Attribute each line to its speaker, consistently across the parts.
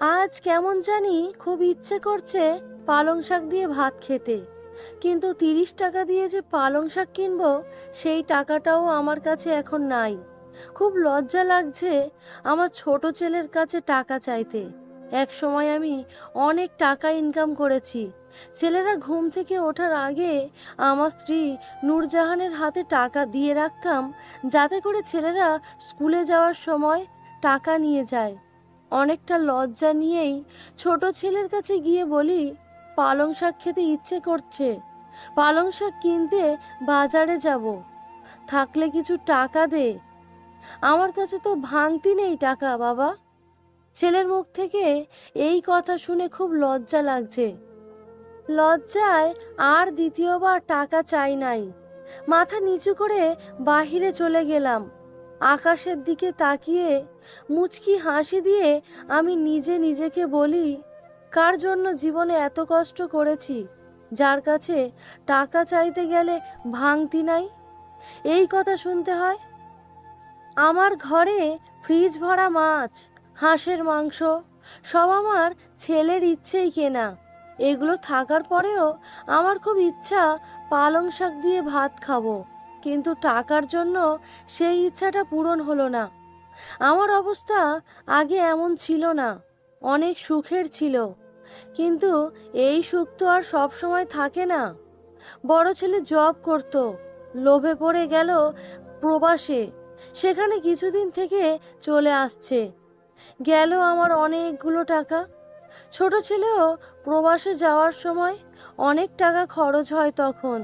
Speaker 1: আজ কেমন জানি খুব ইচ্ছে করছে পালং শাক দিয়ে ভাত খেতে। কিন্তু তিরিশ টাকা দিয়ে যে পালং শাক কিনব, সেই টাকাটাও আমার কাছে এখন নাই। খুব লজ্জা লাগছে আমার ছোট ছেলের কাছে টাকা চাইতে। এক সময় আমি অনেক টাকা ইনকাম করেছি। ছেলেরা ঘুম থেকে ওঠার আগে আমার স্ত্রী নূরজাহানের হাতে টাকা দিয়ে রাখতাম, যাতে করে ছেলেরা স্কুলে যাওয়ার সময় টাকা নিয়ে যায়। অনেকটা লজ্জা নিয়েই ছোট ছেলের কাছে গিয়ে বলি, পালং শাক খেতে ইচ্ছে করছে। পালং শাক কিনতে বাজারে যাব। থাকলে কিছু টাকা দে। আমার কাছে তো ভাঙতি নেই টাকা, বাবা। ছেলের মুখ থেকে এই কথা শুনে খুব লজ্জা লাগছে। লজ্জায় আর দ্বিতীয়বার টাকা চাই নাই। মাথা নিচু করে বাহিরে চলে গেলাম। আকাশের দিকে তাকিয়ে মুচকি হাসি দিয়ে আমি নিজে নিজেকে বলি, কার জন্য জীবনে এত কষ্ট করেছি? যার কাছে টাকা চাইতে গেলে ভাঙতি নাই? এই কথা শুনতে হয়? আমার ঘরে ফ্রিজ ভরা মাছ, হাঁসের মাংস, সব আমার ছেলের ইচ্ছেই কেনা। এগুলো থাকার পরেও আমার খুব ইচ্ছা পালং শাক দিয়ে ভাত খাব। কিন্তু টাকার জন্য সেই ইচ্ছাটা পূরণ হলো না। আমার অবস্থা আগে এমন ছিল না, অনেক সুখের ছিল। কিন্তু এই সুখ তো আর সব সময় থাকে না। বড় ছেলে জব করত, লোভে পড়ে গেল প্রবাসে, সেখানে কিছুদিন থেকে চলে আসছে। গেল আমার অনেকগুলো টাকা। ছোট ছেলেও প্রবাসে যাওয়ার সময় অনেক টাকা খরচ হয় তখন।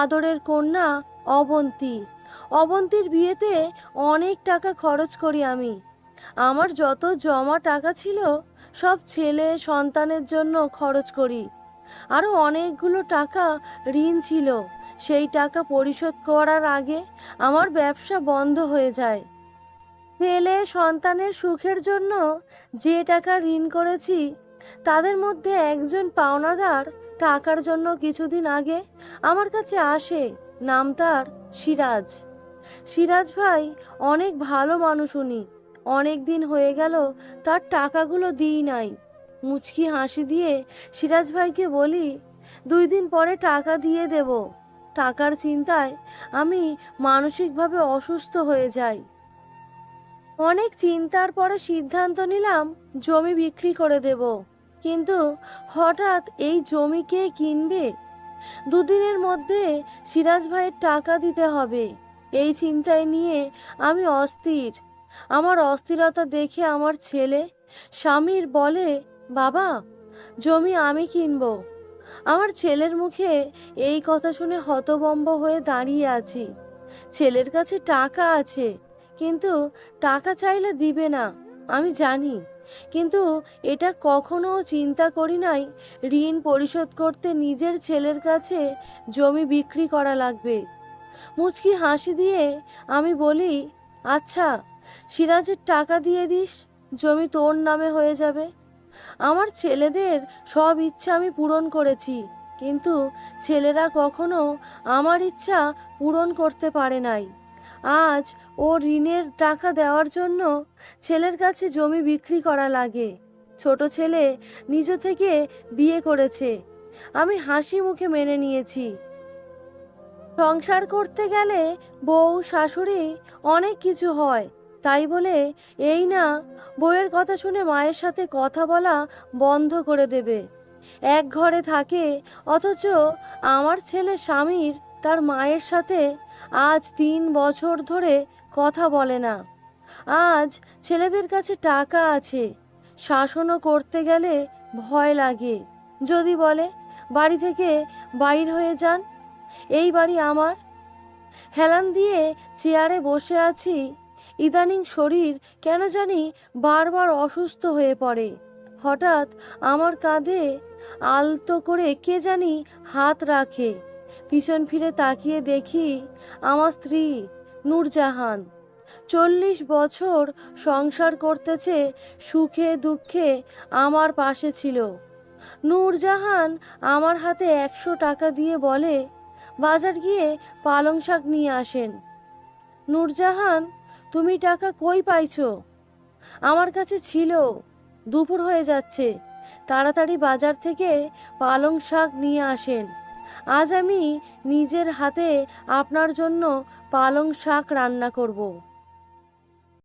Speaker 1: আদরের কন্যা অবন্তী। অবন্তীর বিয়েতে অনেক টাকা খরচ করি আমি। আমার যত জমা টাকা ছিল, সব ছেলে সন্তানের জন্য খরচ করি। আরও অনেকগুলো টাকা ঋণ ছিল। সেই টাকা পরিশোধ করার আগে আমার ব্যবসা বন্ধ হয়ে যায়। ছেলে সন্তানের সুখের জন্য যে টাকা ঋণ করেছি, তাদের মধ্যে একজন পাওনাদার টাকার জন্য কিছুদিন আগে আমার কাছে আসে। নাম তার সিরাজ। সিরাজ ভাই অনেক ভালো মানুষ উনি। অনেক দিন হয়ে গেল, তার টাকাগুলো দিই নাই। মুচকি হাসি দিয়ে সিরাজ ভাইকে বলি, দুই দিন পরে টাকা দিয়ে দেব। টাকার চিন্তায় আমি মানসিকভাবে অসুস্থ হয়ে যাই। অনেক চিন্তার পরে সিদ্ধান্ত নিলাম, জমি বিক্রি করে দেব। কিন্তু হঠাৎ এই জমি কে কিনবে? দুদিনের মধ্যে সিরাজ ভাইয়ের টাকা দিতে হবে। এই চিন্তায় নিয়ে আমি অস্থির। আমার অস্থিরতা দেখে আমার ছেলে স্বামীর বলে, বাবা, জমি আমি কিনবো। আমার ছেলের মুখে এই কথা শুনে হতবম্ব হয়ে দাঁড়িয়ে আছি। ছেলের কাছে টাকা আছে, কিন্তু টাকা চাইলে দিবে না। আমি জানি, কিন্তু এটা কখনো চিন্তা করি নাই, ঋণ পরিশোধ করতে নিজের ছেলের কাছে জমি বিক্রি করা লাগবে। মুচকি হাসি দিয়ে আমি বলি আচ্ছা সিরাজের টাকা দিয়ে দিস, জমি তোর নামে হয়ে যাবে। আমার ছেলেদের সব ইচ্ছা আমি পূরণ করেছি, কিন্তু ছেলেরা কখনো আমার ইচ্ছা পূরণ করতে পারে নাই। আজ ও ঋণের টাকা দেওয়ার জন্য ছেলের কাছে জমি বিক্রি করা লাগে। ছোট ছেলে নিজ থেকে বিয়ে করেছে। আমি হাসি মুখে মেনে নিয়েছি। সংসার করতে গেলে বউ, শাশুড়ি অনেক কিছু হয়। তাই বলে এই না, বউয়ের কথা শুনে মায়ের সাথে কথা বলা বন্ধ করে দেবে। এক ঘরে থাকে, অথচ আমার ছেলে স্বামীর তার মায়ের সাথে আজ তিন বছর ধরে কথা বলে না। আজ ছেলেদের কাছে টাকা আছে। শাসনও করতে গেলে ভয় লাগে। যদি বলে, বাড়ি থেকে বাইর হয়ে যান, এই বাড়ি আমার। হেলান দিয়ে চেয়ারে বসে আছি। ইদানিং শরীর কেন জানি বারবার অসুস্থ হয়ে পড়ে। হঠাৎ আমার কাঁধে আলতো করে কে জানি হাত রাখে। পিছন ফিরে তাকিয়ে দেখি আমার স্ত্রী নূরজাহান। চল্লিশ বছর সংসার করতেছে, সুখে দুঃখে আমার পাশে ছিল। নূরজাহান আমার হাতে একশো টাকা দিয়ে বলে, বাজার গিয়ে পালং শাক নিয়ে আসেন। নূরজাহান, তুমি টাকা কই পাইছো? আমার কাছে ছিল, দুপুর হয়ে যাচ্ছে। তাড়াতাড়ি বাজার থেকে পালং শাক নিয়ে আসেন। আজ আমি নিজের হাতে আপনার জন্য পালং শাক রান্না করব।